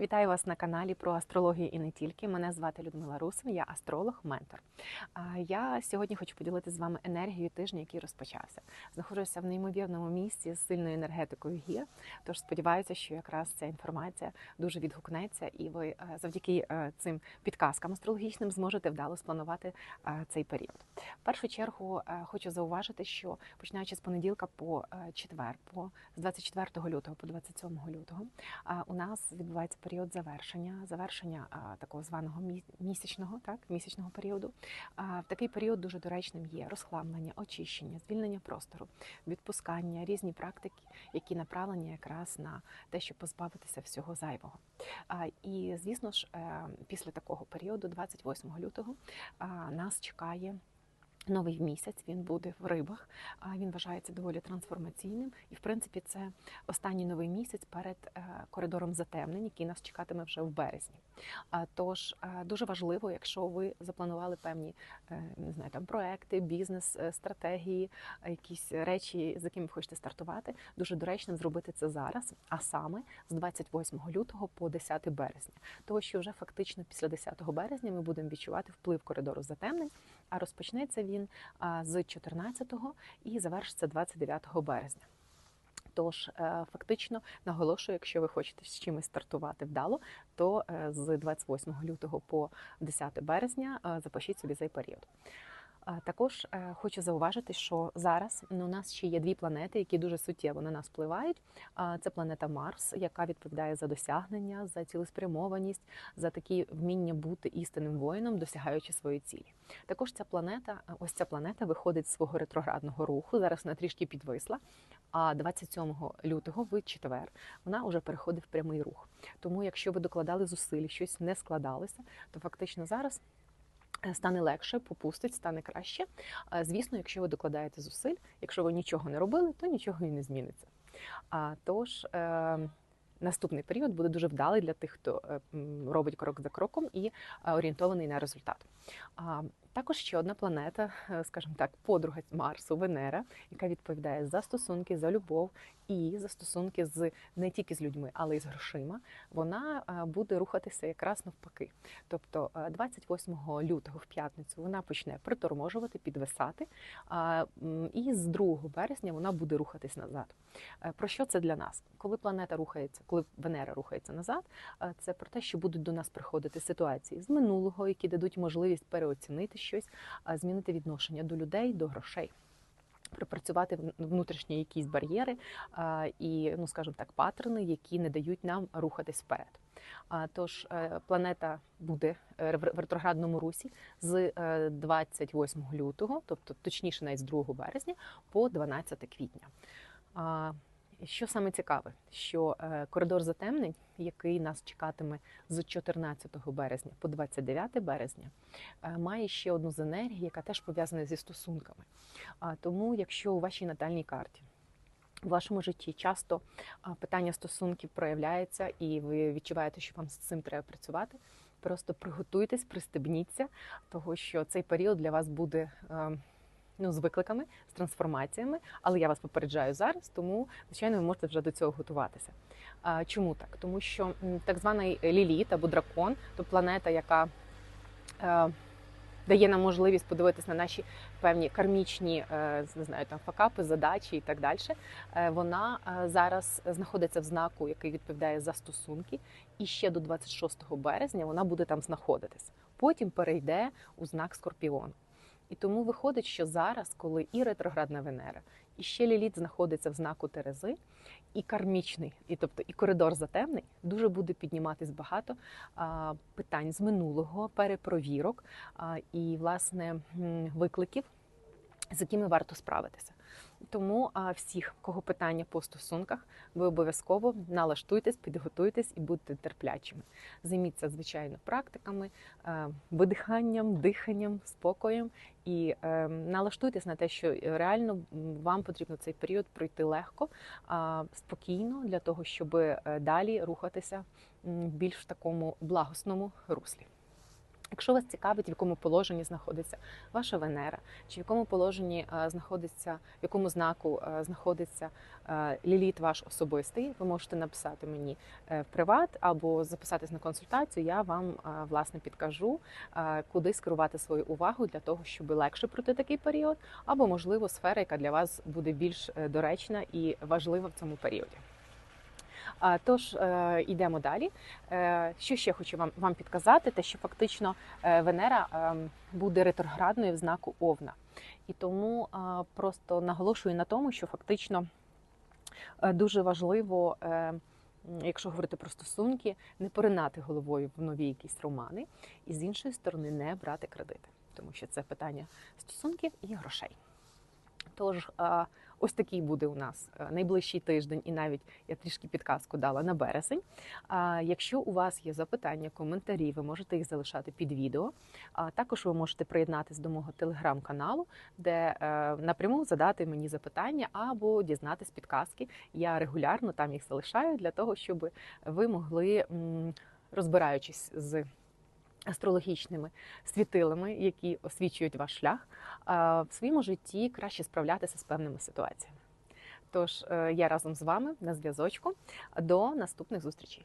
Вітаю вас на каналі про астрологію і не тільки. Мене звати Людмила Русин, я астролог, ментор. Я сьогодні хочу поділитися з вами енергією тижня, який розпочався. Знаходжуся в неймовірному місці з сильною енергетикою гір. Тож сподіваюся, що якраз ця інформація дуже відгукнеться, і ви е, завдяки е, цим підказкам астрологічним зможете вдало спланувати е, цей період. В першу чергу хочу зауважити, що починаючи з понеділка по четвер, по з 24 лютого по 27 лютого, у нас відбувається період завершення, завершення а, такого званого місячного, так, місячного періоду. В такий період дуже доречним є розхламлення, очищення, звільнення простору, відпускання, різні практики, які направлені якраз на те, щоб позбавитися всього зайвого. І звісно ж, е, після такого періоду, 28 лютого, нас чекає. Новий місяць він буде в рибах. Він вважається доволі трансформаційним, і в принципі це останній новий місяць перед е, коридором затемнень, який нас чекатиме вже в березні. Тож е, дуже важливо, якщо ви запланували певні е, не знаю, там проекти, бізнес, стратегії, якісь речі, з якими ви хочете стартувати, дуже доречно зробити це зараз, а саме з 28 лютого по 10 березня, того що вже фактично після 10 березня ми будемо відчувати вплив коридору затемнень, а розпочнеться він з 14 і завершиться 29 березня. Тож е, фактично наголошую, якщо ви хочете з чимось стартувати вдало, то е, з 28 лютого по 10 березня е, запишіть собі цей період. Також е, хочу зауважити, що зараз у нас ще є дві планети, які дуже суттєво на нас впливають. Це планета Марс, яка відповідає за досягнення, за цілеспрямованість, за такі вміння бути істинним воїном, досягаючи свої цілі. Також ця планета, е, ось ця планета виходить з свого ретроградного руху. Зараз вона трішки підвисла. А 27 лютого, в четвер, вона вже переходить в прямий рух. Тому, якщо ви докладали зусиль, щось не складалося, то фактично зараз стане легше, попустить, стане краще. Е, Звісно, якщо ви докладаєте зусиль, якщо ви нічого не робили, то нічого і не зміниться. Тож. е, Наступний період буде дуже вдалий для тих, хто е, робить крок за кроком і е, орієнтований на результат. Також ще одна планета, е, скажімо так, подруга Марсу, Венера, яка відповідає за стосунки, за любов і за стосунки з не тільки з людьми, але й з грошима. Вона е, буде рухатися якраз навпаки. Тобто е, 28 лютого в п'ятницю вона почне приторможувати, підвисати, і з 2 березня вона буде рухатись назад. Е, Про що це для нас? Коли планета рухається, коли Венера рухається назад, е, це про те, що будуть до нас приходити ситуації з минулого, які дадуть можливість переоцінити щось, змінити відношення до людей, до грошей. Пропрацювати внутрішні якісь бар'єри а, і, ну скажімо так, паттерни, які не дають нам рухатись вперед. А, Тож е, планета буде е, в ретроградному русі з е, 28 лютого, тобто точніше, навіть з 2 березня, по 12 квітня. Що саме цікаве, що е, коридор затемнень, який нас чекатиме з 14 березня по 29 березня, е, має ще одну з енергій, яка теж пов'язана зі стосунками. Тому, якщо у вашій натальній карті у вашому житті часто питання стосунків проявляється, і ви відчуваєте, що вам з цим треба працювати. Просто приготуйтесь, пристебніться, того що цей період для вас буде е, ну, з викликами, з трансформаціями, але я вас попереджаю зараз, тому звичайно ви можете вже до цього готуватися. А, Чому так? Тому що так званий ліліт або дракон, то планета, яка е, дає нам можливість подивитися на наші певні кармічні е, не знаю, там факапи, задачі і так далі. Е, Вона е, зараз знаходиться в знаку, який відповідає за стосунки, і ще до 26 березня вона буде там знаходитись. Потім перейде у знак Скорпіон. І тому виходить, що зараз, коли і ретроградна Венера, і ще Ліліт знаходиться в знаку Терези, і кармічний, і тобто і коридор затемний, дуже буде підніматись багато а, питань з минулого, перепровірок а, і власне викликів, з якими варто справитися. Тому а, всіх, кого питання по стосунках, ви обов'язково налаштуйтесь, підготуйтесь і будьте терплячими. Займіться звичайно практиками, е, видиханням, диханням, спокоєм і е, налаштуйтесь на те, що реально вам потрібно цей період пройти легко, а, спокійно для того, щоб е, далі рухатися м, більш в такому благосному руслі. Якщо вас цікавить, в якому положенні знаходиться ваша Венера, чи в якому положенні е, знаходиться, в якому знаку е, знаходиться е, ліліт ваш особистий, ви можете написати мені в приват або записатись на консультацію. Я вам власне підкажу, куди скерувати свою увагу для того, щоб легше пройти такий період, або можливо сфера, яка для вас буде більш доречна і важлива в цьому періоді. Тож е, йдемо далі. Е, Що ще хочу вам, вам підказати, те, що фактично е, Венера е, буде ретроградною в знаку Овна. І тому просто наголошую на тому, що фактично дуже важливо, якщо говорити про стосунки, не поринати головою в нові якісь романи, і з іншої сторони не брати кредити, тому що це питання стосунків і грошей. Тож ось такий буде у нас е, найближчий тиждень, і навіть я трішки підказку дала на березень. А Якщо у вас є запитання, коментарі, ви можете їх залишати під відео. А також ви можете приєднатись до мого телеграм-каналу, де е, напряму задати мені запитання або дізнатись підказки. Я регулярно там їх залишаю для того, щоб ви могли, розбираючись з астрологічними світилами, які освічують ваш шлях, в своєму житті краще справлятися з певними ситуаціями. Тож е, я разом з вами на зв'язочку. До наступних зустрічей.